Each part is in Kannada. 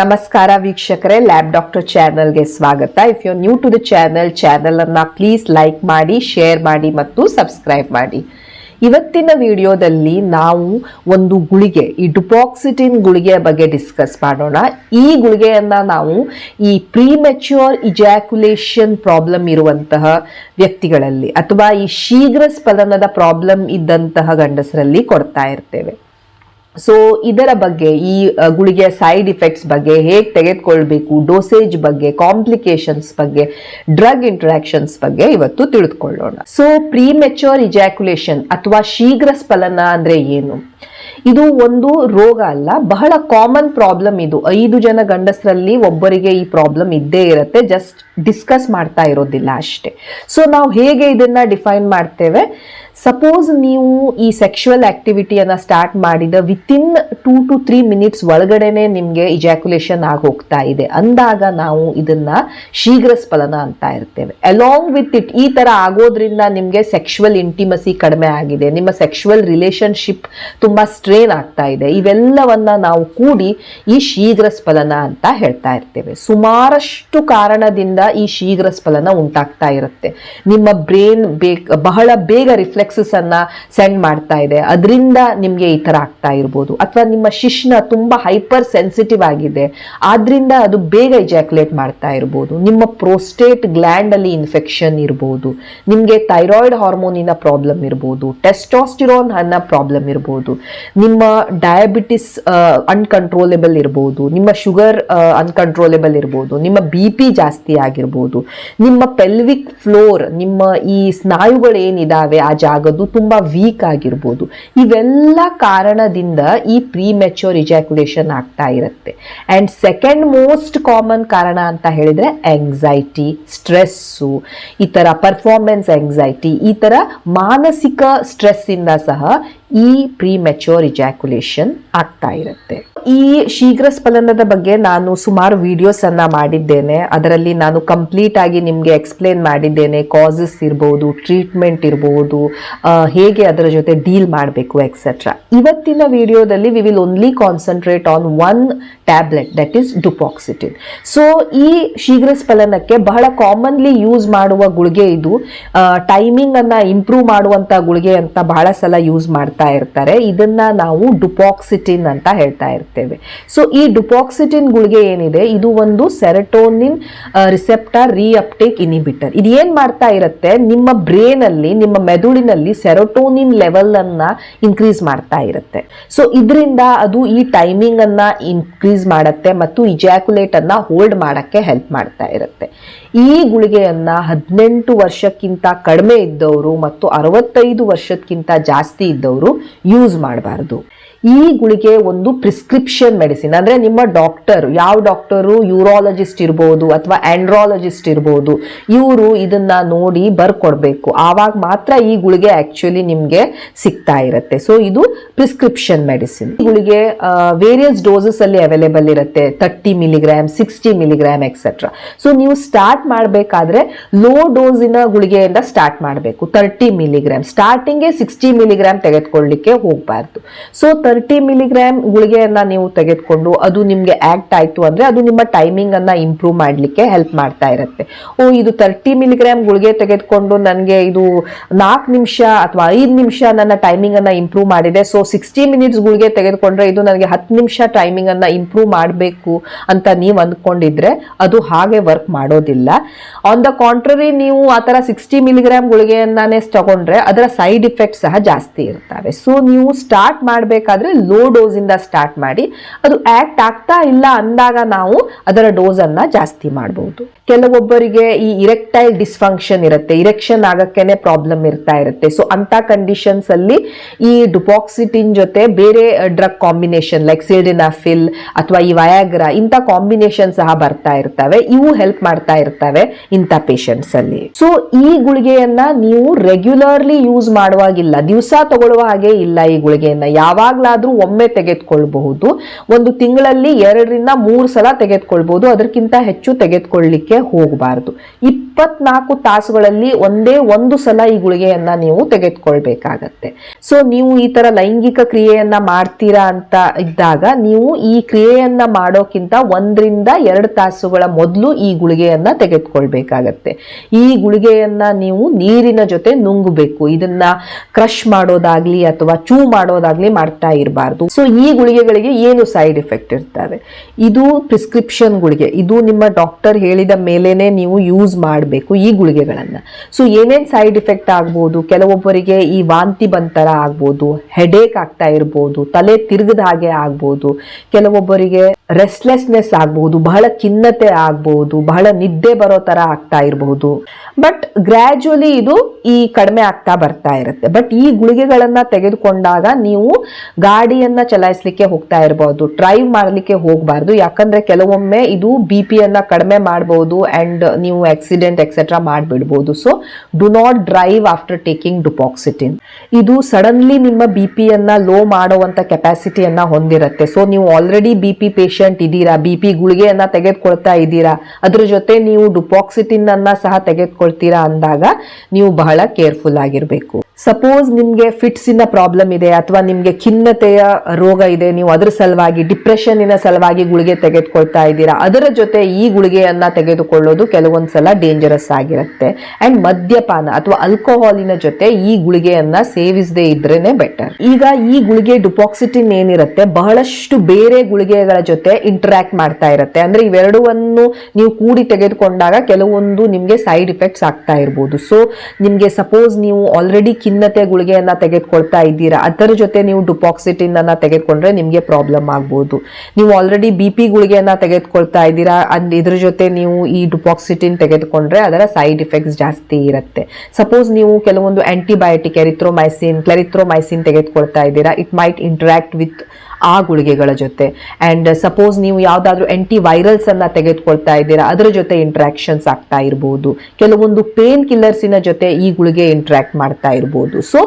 ನಮಸ್ಕಾರ ವೀಕ್ಷಕರೇ ಲ್ಯಾಬ್ ಡಾಕ್ಟರ್ ಚಾನಲ್ಗೆ ಸ್ವಾಗತ. If you new to the channel ಚಾನಲನ್ನು ಪ್ಲೀಸ್ ಲೈಕ್ ಮಾಡಿ ಶೇರ್ ಮಾಡಿ ಮತ್ತು ಸಬ್ಸ್ಕ್ರೈಬ್ ಮಾಡಿ. ಇವತ್ತಿನ ವಿಡಿಯೋದಲ್ಲಿ ನಾವು ಒಂದು ಗುಳಿಗೆ, ಈ ಡುಪಾಕ್ಸಿಟಿನ್ ಗುಳಿಗೆಯ ಬಗ್ಗೆ ಡಿಸ್ಕಸ್ ಮಾಡೋಣ. ಈ ಗುಳಿಗೆಯನ್ನು ನಾವು ಈ ಪ್ರೀಮೆಚ್ಯೂರ್ ಇಜಾಕ್ಯುಲೇಷನ್ ಪ್ರಾಬ್ಲಮ್ ಇರುವಂತಹ ವ್ಯಕ್ತಿಗಳಲ್ಲಿ ಅಥವಾ ಈ ಶೀಘ್ರ ಸ್ಫಲನದ ಪ್ರಾಬ್ಲಮ್ ಇದ್ದಂತಹ ಗಂಡಸರಲ್ಲಿ ಕೊಡ್ತಾ ಇರ್ತೇವೆ. ಸೊ ಇದರ ಬಗ್ಗೆ, ಈ ಗುಳಿಗೆಯ ಸೈಡ್ ಇಫೆಕ್ಟ್ಸ್ ಬಗ್ಗೆ ಹೇಗೆ ತೆಗೆದುಕೊಳ್ಬೇಕು ಡೋಸೇಜ್ ಬಗ್ಗೆ ಕಾಂಪ್ಲಿಕೇಶನ್ಸ್ ಬಗ್ಗೆ ಡ್ರಗ್ ಇಂಟ್ರಾಕ್ಷನ್ಸ್ ಬಗ್ಗೆ ಇವತ್ತು ತಿಳಿದುಕೊಳ್ಳೋಣ. ಸೊ ಪ್ರೀಮೆಚೋರ್ ಇಜಾಕ್ಯುಲೇಷನ್ ಅಥವಾ ಶೀಘ್ರ ಸ್ಫಲನ ಅಂದರೆ ಏನು? ಇದು ಒಂದು ರೋಗ ಅಲ್ಲ, ಬಹಳ ಕಾಮನ್ ಪ್ರಾಬ್ಲಮ್ ಇದು. ಐದು ಜನ ಗಂಡಸರಲ್ಲಿ ಒಬ್ಬರಿಗೆ ಈ ಪ್ರಾಬ್ಲಮ್ ಇದ್ದೇ ಇರುತ್ತೆ ಜಸ್ಟ್ ಡಿಸ್ಕಸ್ ಮಾಡ್ತಾ ಇರೋದಿಲ್ಲ ಅಷ್ಟೇ. ಸೊ ನಾವು ಹೇಗೆ ಇದನ್ನ ಡಿಫೈನ್ ಮಾಡ್ತೇವೆ? ಸಪೋಸ್ ನೀವು ಈ ಸೆಕ್ಷುವಲ್ ಆಕ್ಟಿವಿಟಿಯನ್ನ ಸ್ಟಾರ್ಟ್ ಮಾಡಿದ within two to three minutes ಒಳಗಡೆನೆ ನಿಮಗೆ ಇಜಾಕ್ಯುಲೇಷನ್ ಆಗಿ ಹೋಗ್ತಾ ಇದೆ. ಅಂದಾಗ ನಾವು ಇದನ್ನ ಶೀಘ್ರ ಸ್ಫಲನ ಅಂತ ಇರ್ತೇವೆ. ಅಲಾಂಗ್ ವಿತ್ ಇಟ್ ಈ ಥರ ಆಗೋದ್ರಿಂದ ನಿಮಗೆ ಸೆಕ್ಷುವಲ್ ಇಂಟಿಮಸಿ ಕಡಿಮೆ ಆಗಿದೆ. ನಿಮ್ಮ ಸೆಕ್ಷುವಲ್ ರಿಲೇಶನ್ಶಿಪ್ ತುಂಬ ಸ್ಟ್ರೇನ್ ಆಗ್ತಾ ಇದೆ. ಇವೆಲ್ಲವನ್ನ ನಾವು ಕೂಡಿ ಈ ಶೀಘ್ರ ಸ್ಫಲನ ಅಂತ ಹೇಳ್ತಾ ಇರ್ತೇವೆ. ಸುಮಾರಷ್ಟು ಕಾರಣದಿಂದ ಈ ಶೀಘ್ರ ಸ್ಫಲನ ಉಂಟಾಗ್ತಾ ಇರುತ್ತೆ. ನಿಮ್ಮ ಬ್ರೇನ್ ಬೇಕ್ ಬಹಳ ಬೇಗ ರಿಫ್ಲೆಕ್ಸಸ್ ಅನ್ನ ಸೆಂಡ್ ಮಾಡ್ತಾ ಇದೆ. ಅದರಿಂದ ನಿಮಗೆ ಈ ತರ ಆಗ್ತಾ ಇರ್ಬೋದು. ಅಥವಾ ನಿಮ್ಮ ಶಿಶ್ನ ತುಂಬಾ ಹೈಪರ್ ಸೆನ್ಸಿಟಿವ್ ಆಗಿದೆ. ಆದ್ರಿಂದ ಅದು ಬೇಗ ಇಜಾಕ್ಯುಲೇಟ್ ಮಾಡ್ತಾ ಇರ್ಬೋದು. ನಿಮ್ಮ ಪ್ರೋಸ್ಟೇಟ್ ಗ್ಲ್ಯಾಂಡ್ ಅಲ್ಲಿ ಇನ್ಫೆಕ್ಷನ್ ಇರ್ಬೋದು. ನಿಮಗೆ ಥೈರಾಯ್ಡ್ ಹಾರ್ಮೋನಿನ ಪ್ರಾಬ್ಲಮ್ ಇರ್ಬೋದು. ಟೆಸ್ಟಾಸ್ಟಿರೋನ್ ಅನ್ನ ಪ್ರಾಬ್ಲಮ್ ಇರ್ಬೋದು. ನಿಮ್ಮ ಡಯಾಬಿಟಿಸ್ ಅನ್ಕಂಟ್ರೋಲೆಬಲ್ ಇರ್ಬೋದು. ನಿಮ್ಮ ಶುಗರ್ ಅನ್ಕಂಟ್ರೋಲೆಬಲ್ ಇರ್ಬೋದು. ನಿಮ್ಮ ಬಿ ಪಿ ಜಾಸ್ತಿ ಆಗಿರ್ಬೋದು. ನಿಮ್ಮ ಪೆಲ್ವಿಕ್ ಫ್ಲೋರ್ ನಿಮ್ಮ ಈ ಸ್ನಾಯುಗಳು ಏನಿದಾವೆ ಆ ಜಾಗದ್ದು ತುಂಬ ವೀಕ್ ಆಗಿರ್ಬೋದು. ಇವೆಲ್ಲ ಕಾರಣದಿಂದ ಈ ಪ್ರೀ ಮೆಚ್ಯೂರ್ ಇಜಾಕ್ಯುಲೇಷನ್ ಆಗ್ತಾ ಇರುತ್ತೆ. ಆ್ಯಂಡ್ ಸೆಕೆಂಡ್ ಮೋಸ್ಟ್ ಕಾಮನ್ ಕಾರಣ ಅಂತ ಹೇಳಿದರೆ ಆಂಗ್ಸೈಟಿ ಸ್ಟ್ರೆಸ್ಸು ಈ ಥರ ಪರ್ಫಾರ್ಮೆನ್ಸ್ ಆಂಗ್ಸೈಟಿ ಈ ಥರ ಮಾನಸಿಕ ಸ್ಟ್ರೆಸ್ಸಿಂದ ಸಹ ಈ ಪ್ರೀ ಮೆಚ್ಯೂರ್ ಇಜಾಕ್ಯುಲೇಷನ್ ಆಗ್ತಾ ಇರುತ್ತೆ. ಈ ಶೀಘ್ರ ಸ್ಫಲನದ ಬಗ್ಗೆ ನಾನು ಸುಮಾರು ವಿಡಿಯೋಸ್ ಅನ್ನ ಮಾಡಿದ್ದೇನೆ. ಅದರಲ್ಲಿ ನಾನು ಕಂಪ್ಲೀಟ್ ಆಗಿ ನಿಮಗೆ ಎಕ್ಸ್ಪ್ಲೇನ್ ಮಾಡಿದ್ದೇನೆ. ಕಾಸಸ್ ಇರ್ಬೋದು ಟ್ರೀಟ್ಮೆಂಟ್ ಇರ್ಬೋದು ಹೇಗೆ ಅದರ ಜೊತೆ ಡೀಲ್ ಮಾಡಬೇಕು ಎಕ್ಸೆಟ್ರಾ ಇವತ್ತಿನ ವಿಡಿಯೋದಲ್ಲಿ we will only concentrate on one tablet that is dapoxetine so ಈ ಶೀಘ್ರ ಸ್ಫಲನಕ್ಕೆ ಬಹಳ ಕಾಮನ್ಲಿ ಯೂಸ್ ಮಾಡುವ ಗುಳಿಗೆ ಇದು. ಟೈಮಿಂಗ್ ಅನ್ನ ಇಂಪ್ರೂವ್ ಮಾಡುವಂತ ಗುಳಿಗೆ ಅಂತ ಬಹಳ ಸಲ ಯೂಸ್ ಮಾಡ್ತಾ ಇರ್ತಾರೆ. ಇದನ್ನ ನಾವು ಡುಪಾಕ್ಸಿಟಿನ್ ಅಂತ ಹೇಳ್ತಾ ಇರ್ತೇವೆ. ಸೊ ಈ ಡುಪಾಕ್ಸಿಟಿನ್ ಗುಳಿಗೆ ಏನಿದೆ? ಇದು ಒಂದು ಸೆರಟೋನಿನ್ ರಿಸೆಪ್ಟರ್ ರೀಅಪ್ಟೇಕ್ ಇನಿಬಿಟರ್. ಇದು ಏನ್ ಮಾಡ್ತಾ ಇರುತ್ತೆ? ನಿಮ್ಮ ಬ್ರೇನ್ ಅಲ್ಲಿ ನಿಮ್ಮ ಮೆದುಳಿನಲ್ಲಿ ಸೆರೋಟೋನಿನ್ ಅನ್ನ ಇನ್ಕ್ರೀಸ್ ಮಾಡ್ತಾ ಇರುತ್ತೆ. ಸೊ ಇದರಿಂದ ಅದು ಈ ಟೈಮಿಂಗ್ ಅನ್ನ ಇನ್ಕ್ರೀಸ್ ಮಾಡುತ್ತೆ ಮತ್ತು ಇಜಾಕ್ಯುಲೇಟ್ ಅನ್ನ ಹೋಲ್ಡ್ ಮಾಡಕ್ಕೆ ಹೆಲ್ಪ್ ಮಾಡ್ತಾ ಇರುತ್ತೆ. ಈ ಗುಳಿಗೆಯನ್ನ ಹದಿನೆಂಟು ವರ್ಷಕ್ಕಿಂತ ಕಡಿಮೆ ಇದ್ದವರು ಮತ್ತು ಅರವತ್ತೈದು ವರ್ಷಕ್ಕಿಂತ ಜಾಸ್ತಿ ಇದ್ದವರು ಯೂಸ್ ಮಾಡಬಾರ್ದು. ಈ ಗುಳಿಗೆ ಒಂದು ಪ್ರಿಸ್ಕ್ರಿಪ್ಷನ್ ಮೆಡಿಸಿನ್ ಅಂದ್ರೆ ನಿಮ್ಮ ಡಾಕ್ಟರ್ ಯಾವ ಡಾಕ್ಟರು ಯೂರಾಲಜಿಸ್ಟ್ ಇರ್ಬೋದು ಅಥವಾ ಆಂಡ್ರಾಲಜಿಸ್ಟ್ ಇರ್ಬೋದು, ಇವರು ಇದನ್ನ ನೋಡಿ ಬರ್ಕೊಡ್ಬೇಕು. ಆವಾಗ ಮಾತ್ರ ಈ ಗುಳಿಗೆ ಆಕ್ಚುಲಿ ನಿಮ್ಗೆ ಸಿಗ್ತಾ ಇರುತ್ತೆ. ಸೊ ಇದು ಪ್ರಿಸ್ಕ್ರಿಪ್ಷನ್ ಮೆಡಿಸಿನ್ ಗುಳಿಗೆ ವೇರಿಯಸ್ ಡೋಸಸ್ ಅಲ್ಲಿ ಅವೈಲೇಬಲ್ ಇರುತ್ತೆ. Thirty milligram sixty milligram etcetera so ನೀವು ಸ್ಟಾರ್ಟ್ ಮಾಡಬೇಕಾದ್ರೆ ಲೋ ಡೋಸಿನ ಗುಳಿಗೆಯಿಂದ ಸ್ಟಾರ್ಟ್ ಮಾಡಬೇಕು. Thirty milligram starting sixty milligram ತೆಗೆದುಕೊಳ್ಳಿಕ್ಕೆ ಹೋಗಬಾರ್ದು. ಸೊ ತರ್ಟಿ ಮಿಲಿಗ್ರಾಮ್ ಗುಳಿಗೆಯನ್ನ ನೀವು ತೆಗೆದುಕೊಂಡು ಅದು ನಿಮ್ಗೆ ಆಕ್ಟ್ ಆಯ್ತು ಅಂದ್ರೆ ಅದು ನಿಮ್ಮ ಟೈಮಿಂಗ್ ಅನ್ನ ಇಂಪ್ರೂವ್ ಮಾಡಲಿಕ್ಕೆ ಹೆಲ್ಪ್ ಮಾಡ್ತಾ ಇರುತ್ತೆ. ಓ, ಇದು ತರ್ಟಿ ಮಿಲಿಗ್ರಾಮ್ ಗುಳಿಗೆ ತೆಗೆದುಕೊಂಡು ನನಗೆ ಇದು ನಾಲ್ಕು ನಿಮಿಷ ಅಥವಾ ಐದು ನಿಮಿಷ ನನ್ನ ಟೈಮಿಂಗ್ ಅನ್ನ ಇಂಪ್ರೂವ್ ಮಾಡಿದೆ. ಸೊ ಸಿಕ್ಸ್ಟಿ ಮಿನಿಟ್ಸ್ ಗುಳಿಗೆ ತೆಗೆದುಕೊಂಡ್ರೆ ಇದು ನನಗೆ ಹತ್ತು ನಿಮಿಷ ಟೈಮಿಂಗ್ ಅನ್ನ ಇಂಪ್ರೂವ್ ಮಾಡಬೇಕು ಅಂತ ನೀವು ಅಂದ್ಕೊಂಡಿದ್ರೆ ಅದು ಹಾಗೆ ವರ್ಕ್ ಮಾಡೋದಿಲ್ಲ. ಆನ್ ದ ಕಾಂಟ್ರರಿ ನೀವು ಆ ಥರ ಸಿಕ್ಸ್ಟಿ ಮಿಲಿಗ್ರಾಮ್ ಗುಳಿಗೆಯನ್ನೇ ತಗೊಂಡ್ರೆ ಅದರ ಸೈಡ್ ಇಫೆಕ್ಟ್ ಸಹ ಜಾಸ್ತಿ ಇರ್ತವೆ. ಸೊ ನೀವು ಸ್ಟಾರ್ಟ್ ಮಾಡಬೇಕಾದ್ರೆ ಲೋ ಡೋಸಿಂದ ಸ್ಟಾರ್ಟ್ ಮಾಡಿ ಅದು ಆಕ್ಟ್ ಆಗ್ತಾ ಇಲ್ಲ ಅಂದಾಗ ನಾವು ಅದರ ಡೋಸನ್ನು ಜಾಸ್ತಿ ಮಾಡಬಹುದು ಕೆಲವೊಬ್ಬರಿಗೆ ಈ ಇರೆಕ್ಟೈಲ್ ಡಿಸ್ಫಂಕ್ಷನ್ ಇರುತ್ತೆ. ಇರೆಕ್ಷನ್ ಆಗಕ್ಕೇನೆ ಪ್ರಾಬ್ಲಮ್ ಇರ್ತಾ ಇರುತ್ತೆ. ಸೊ ಅಂತ ಕಂಡೀಷನ್ಸ್ ಅಲ್ಲಿ ಈ ಡುಪಾಕ್ಸಿಟಿನ್ ಜೊತೆ ಬೇರೆ ಡ್ರಗ್ ಕಾಂಬಿನೇಷನ್ ಲೈಕ್ ಸಿಲ್ಡಿನಾಫಿಲ್ ಅಥವಾ ಈ ವಯಾಗ್ರಾ ಇಂಥ ಕಾಂಬಿನೇಷನ್ ಸಹ ಬರ್ತಾ ಇರ್ತವೆ. ಇವು ಹೆಲ್ಪ್ ಮಾಡ್ತಾ ಇರ್ತವೆ ಇಂಥ ಪೇಷಂಟ್ಸ್ ಅಲ್ಲಿ. ಸೊ ಈ ಗುಳಿಗೆಯನ್ನ ನೀವು ರೆಗ್ಯುಲರ್ಲಿ ಯೂಸ್ ಮಾಡುವಾಗಿಲ್ಲ. ದಿವಸ ತಗೊಳ್ಳುವ ಹಾಗೆ ಇಲ್ಲ ಈ ಗುಳಿಗೆಯನ್ನ. ಯಾವಾಗ್ಲಾದ್ರೂ ಒಮ್ಮೆ ತೆಗೆದುಕೊಳ್ಬಹುದು. ಒಂದು ತಿಂಗಳಲ್ಲಿ ಎರಡರಿಂದ ಮೂರು ಸಲ ತೆಗೆದುಕೊಳ್ಬಹುದು. ಅದಕ್ಕಿಂತ ಹೆಚ್ಚು ತೆಗೆದುಕೊಳ್ಳಿಕ್ಕೆ ಹೋಗಬಾರ್ದು. ಇಪ್ಪತ್ನಾಲ್ಕು ತಾಸುಗಳಲ್ಲಿ ಒಂದೇ ಒಂದು ಸಲ ಈ ಗುಳಿಗೆಯನ್ನ ನೀವು ತೆಗೆದುಕೊಳ್ಬೇಕಾಗತ್ತೆ. ಸೊ ನೀವು ಈ ತರ ಲೈಂಗಿಕ ಕ್ರಿಯೆಯನ್ನ ಮಾಡ್ತೀರಾ ಅಂತ ಇದ್ದಾಗ ನೀವು ಈ ಕ್ರಿಯೆಯನ್ನ ಮಾಡೋಕ್ಕಿಂತ ಒಂದರಿಂದ ಎರಡು ತಾಸುಗಳ ಮೊದಲು ಈ ಗುಳಿಗೆಯನ್ನ ತೆಗೆದುಕೊಳ್ಬೇಕಾಗತ್ತೆ. ಈ ಗುಳಿಗೆಯನ್ನ ನೀವು ನೀರಿನ ಜೊತೆ ನುಂಗಬೇಕು. ಇದನ್ನ ಕ್ರಶ್ ಮಾಡೋದಾಗ್ಲಿ ಅಥವಾ ಚೂ ಮಾಡೋದಾಗ್ಲಿ ಮಾಡ್ತಾ ಇರಬಾರ್ದು. ಸೊ ಈ ಗುಳಿಗೆಗಳಿಗೆ ಏನು ಸೈಡ್ ಎಫೆಕ್ಟ್ ಇರ್ತವೆ? ಇದು ಪ್ರಿಸ್ಕ್ರಿಪ್ಷನ್ ಗುಳಿಗೆ. ಇದು ನಿಮ್ಮ ಡಾಕ್ಟರ್ ಹೇಳಿದ ಮೇಲೇನೆ ನೀವು ಯೂಸ್ ಮಾಡಬೇಕು ಈ ಗುಳಿಗೆಗಳನ್ನು. ಸೊ ಏನೇನ್ ಸೈಡ್ ಎಫೆಕ್ಟ್ ಆಗ್ಬೋದು, ಕೆಲವೊಬ್ಬರಿಗೆ ಈ ವಾಂತಿ ಬಂತರ ಆಗ್ಬೋದು ಹೆಡೇಕ್ ಆಗ್ತಾ ಇರ್ಬೋದು, ತಲೆ ತಿರುಗದ ಹಾಗೆ ಆಗ್ಬೋದು, ಕೆಲವೊಬ್ಬರಿಗೆ ರೆಸ್ಟ್ಲೆಸ್ನೆಸ್ ಆಗ್ಬಹುದು ಬಹಳ ಖಿನ್ನತೆ ಆಗ್ಬಹುದು ಬಹಳ ನಿದ್ದೆ ಬರೋ ತರ ಆಗ್ತಾ ಇರಬಹುದು ಬಟ್ ಗ್ರ್ಯಾಜುವಲಿ ಇದು ಈ ಕಡಿಮೆ ಆಗ್ತಾ ಬರ್ತಾ ಇರುತ್ತೆ. ಬಟ್ ಈ ಗುಳಿಗೆಗಳನ್ನ ತೆಗೆದುಕೊಂಡಾಗ ನೀವು ಗಾಡಿಯನ್ನ ಚಲಾಯಿಸಲಿಕ್ಕೆ ಹೋಗ್ತಾ ಇರಬಹುದು ಡ್ರೈವ್ ಮಾಡಲಿಕ್ಕೆ ಹೋಗಬಾರ್ದು. ಯಾಕಂದ್ರೆ ಕೆಲವೊಮ್ಮೆ ಇದು ಬಿ ಪಿಯನ್ನ ಕಡಿಮೆ ಮಾಡಬಹುದು ಅಂಡ್ ನೀವು accident etcetera ಮಾಡಿಬಿಡ್ಬೋದು. So do not drive after taking dapoxetine ಇದು ಸಡನ್ಲಿ ನಿಮ್ಮ ಬಿ ಪಿಯನ್ನು ಲೋ ಮಾಡುವಂಥ ಕೆಪಾಸಿಟಿಯನ್ನು ಹೊಂದಿರುತ್ತೆ. ಸೊ ನೀವು ಆಲ್ರೆಡಿ ಬಿ ಪಿ ಪೇಷಂಟ್ ಇದ್ದೀರಾ ಬಿ ಪಿ ಗುಳಿಗೆಯನ್ನು ತೆಗೆದುಕೊಳ್ತಾ ಇದ್ದೀರಾ, ಅದ್ರ ಜೊತೆ ನೀವು ಡುಪಾಕ್ಸಿಟಿನ್ ಅನ್ನ ಸಹ ತೆಗೆದುಕೊಳ್ತೀರಾ ಅಂದಾಗ ನೀವು ಬಹಳ ಕೇರ್ಫುಲ್ ಆಗಿರಬೇಕು. ಸಪೋಸ್ ನಿಮಗೆ ಫಿಟ್ಸಿನ ಪ್ರಾಬ್ಲಮ್ ಇದೆ ಅಥವಾ ನಿಮಗೆ ಖಿನ್ನತೆಯ ರೋಗ ಇದೆ, ನೀವು ಅದರ ಸಲುವಾಗಿ ಡಿಪ್ರೆಷನ್ನಿನ ಸಲುವಾಗಿ ಗುಳಿಗೆ ತೆಗೆದುಕೊಳ್ತಾ ಇದ್ದೀರಾ, ಅದರ ಜೊತೆ ಈ ಗುಳಿಗೆಯನ್ನ ತೆಗೆದುಕೊಳ್ಳೋದು ಕೆಲವೊಂದ್ಸಲ ಡೇಂಜರಸ್ ಆಗಿರುತ್ತೆ. ಅಂಡ್ ಮದ್ಯಪಾನ ಅಥವಾ ಆಲ್ಕೋಹಾಲಿನ ಜೊತೆ ಈ ಗುಳಿಗೆಯನ್ನ ಸೇವಿಸದೇ ಇದ್ರೇನೆ ಬೆಟರ್ ಈಗ ಈ ಗುಳಿಗೆ ಡುಪಾಕ್ಸಿಟಿನ್ ಏನಿರುತ್ತೆ, ಬಹಳಷ್ಟು ಬೇರೆ ಗುಳಿಗೆಗಳ ಜೊತೆ ಇಂಟರಾಕ್ಟ್ ಮಾಡ್ತಾ ಇರುತ್ತೆ. ಅಂದ್ರೆ ಇವೆರಡುವನ್ನು ನೀವು ಕೂಡಿ ತೆಗೆದುಕೊಂಡಾಗ ಕೆಲವೊಂದು ನಿಮಗೆ ಸೈಡ್ ಇಫೆಕ್ಟ್ಸ್ ಆಗ್ತಾ ಇರ್ಬೋದು. ಸೊ ನಿಮಗೆ ಸಪೋಸ್ ನೀವು ಆಲ್ರೆಡಿ ಖಿನ್ನತೆ ಗುಳಿಗೆಯನ್ನ ತೆಗೆದುಕೊಳ್ತಾ ಇದ್ದೀರಾ? ಅದರ ಜೊತೆ ನೀವು ಡುಪಾಕ್ಸಿಟಿನ್ ಅನ್ನ ತೆಗೆದುಕೊಂಡ್ರೆ ನಿಮಗೆ ಪ್ರಾಬ್ಲಮ್ ಆಗ್ಬೋದು. ನೀವು ಆಲ್ರೆಡಿ ಬಿ ಪಿ ಗುಳಿಗೆಯನ್ನ ತೆಗೆದುಕೊಳ್ತಾ ಇದ್ದೀರಾ? ಅಂದ್ ಇದ್ರ ಜೊತೆ ನೀವು ಈ ಡುಪಾಕ್ಸಿಟಿನ್ ತೆಗೆದುಕೊಂಡ್ರೆ ಅದರ ಸೈಡ್ ಇಫೆಕ್ಟ್ಸ್ ಜಾಸ್ತಿ ಇರುತ್ತೆ. ಸಪೋಸ್ ನೀವು ಕೆಲವೊಂದು ಆಂಟಿಬಯೋಟಿಕ್ ಎರಿಥ್ರೋಮೈಸಿನ್ ಕ್ಲೆರಿಥ್ರೋಮೈಸಿನ್ ತೆಗೆದುಕೊಳ್ತಾ ಇದ್ದೀರಾ. ಇಟ್ ಮೈಟ್ ಇಂಟ್ರಾಕ್ಟ್ ವಿತ್ ಆ ಗುಳಿಗೆಗಳ ಜೊತೆ. ಅಂಡ್ ಸಪೋಸ್ ನೀವು ಯಾವುದಾದ್ರೂ ಆಂಟಿ ವೈರಲ್ಸ್ ಅನ್ನ ತೆಗೆದುಕೊಳ್ತಾ ಇದ್ದೀರಾ, ಅದರ ಜೊತೆ ಇಂಟ್ರಾಕ್ಷನ್ಸ್ ಆಗ್ತಾ ಇರಬಹುದು ಕೆಲವೊಂದು ಪೇನ್ ಕಿಲ್ಲರ್ಸಿನ ಜೊತೆ ಈ ಗುಳಿಗೆ ಇಂಟ್ರ್ಯಾಕ್ಟ್ ಮಾಡ್ತಾ ಇರಬಹುದು ಸೊ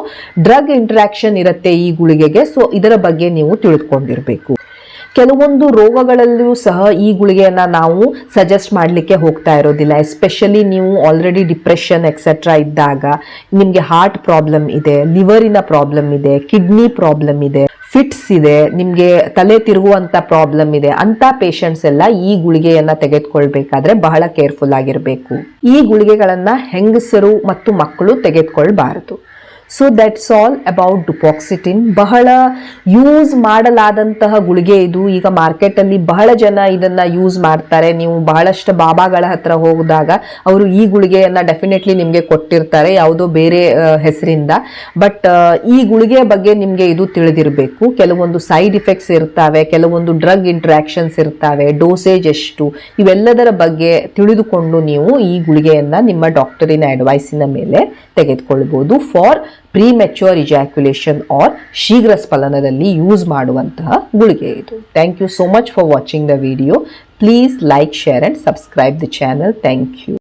ಡ್ರಗ್ ಇಂಟ್ರಾಕ್ಷನ್ ಇರುತ್ತೆ ಈ ಗುಳಿಗೆಗೆ ಸೊ ಇದರ ಬಗ್ಗೆ ನೀವು ತಿಳಿದುಕೊಂಡಿರಬೇಕು ಕೆಲವೊಂದು ರೋಗಗಳಲ್ಲೂ ಸಹ ಈ ಗುಳಿಗೆಯನ್ನು ನಾವು ಸಜೆಸ್ಟ್ ಮಾಡಲಿಕ್ಕೆ ಹೋಗ್ತಾ ಇರೋದಿಲ್ಲ. ಎಸ್ಪೆಷಲಿ ನೀವು ಆಲ್ರೆಡಿ ಡಿಪ್ರೆಷನ್ ಎಕ್ಸೆಟ್ರಾ ಇದ್ದಾಗ, ನಿಮಗೆ ಹಾರ್ಟ್ ಪ್ರಾಬ್ಲಮ್ ಇದೆ ಲಿವರಿನ ಪ್ರಾಬ್ಲಮ್ ಇದೆ ಕಿಡ್ನಿ ಪ್ರಾಬ್ಲಮ್ ಇದೆ. ಫಿಟ್ಸ್ ಇದೆ, ನಿಮಗೆ ತಲೆ ತಿರುಗುವಂತ ಪ್ರಾಬ್ಲಮ್ ಇದೆ ಅಂತ ಪೇಷಂಟ್ಸ್ ಎಲ್ಲ ಈ ಗುಳಿಗೆಯನ್ನ ತೆಗೆದುಕೊಳ್ಬೇಕಾದ್ರೆ ಬಹಳ ಕೇರ್ಫುಲ್ ಆಗಿರಬೇಕು. ಈ ಗುಳಿಗೆಗಳನ್ನ ಹೆಂಗಸರು ಮತ್ತು ಮಕ್ಕಳು ತೆಗೆದುಕೊಳ್ಬಾರದು. So that's all about dapoxetine ಬಹಳ ಯೂಸ್ ಮಾಡಲಾದಂತಹ ಗುಳಿಗೆ ಇದು. ಈಗ ಮಾರ್ಕೆಟಲ್ಲಿ ಬಹಳ ಜನ ಇದನ್ನು ಯೂಸ್ ಮಾಡ್ತಾರೆ. ನೀವು ಬಹಳಷ್ಟು ಬಾಬಾಗಳ ಹತ್ರ ಹೋದಾಗ ಅವರು ಈ ಗುಳಿಗೆಯನ್ನು ಡೆಫಿನೆಟ್ಲಿ ನಿಮಗೆ ಕೊಟ್ಟಿರ್ತಾರೆ. ಯಾವುದೋ ಬೇರೆ ಹೆಸರಿಂದ. ಬಟ್ ಈ ಗುಳಿಗೆ ಬಗ್ಗೆ ನಿಮಗೆ ಇದು ತಿಳಿದಿರಬೇಕು. ಕೆಲವೊಂದು ಸೈಡ್ ಇಫೆಕ್ಟ್ಸ್ ಇರ್ತವೆ, ಕೆಲವೊಂದು ಡ್ರಗ್ ಇಂಟ್ರಾಕ್ಷನ್ಸ್ ಇರ್ತವೆ ಡೋಸೇಜ್ ಎಷ್ಟು, ಇವೆಲ್ಲದರ ಬಗ್ಗೆ ತಿಳಿದುಕೊಂಡು ನೀವು ಈ ಗುಳಿಗೆಯನ್ನು ನಿಮ್ಮ ಡಾಕ್ಟರಿನ ಅಡ್ವೈಸಿನ ಮೇಲೆ ತೆಗೆದುಕೊಳ್ಬೋದು. For premature ejaculation or ಶೀಘ್ರ ಸ್ಫಲನದಲ್ಲಿ ಯೂಸ್ ಮಾಡುವಂತಹ ಗುಳಿಗೆ ಇದು. Thank you so much for watching the video please like share and subscribe the channel thank you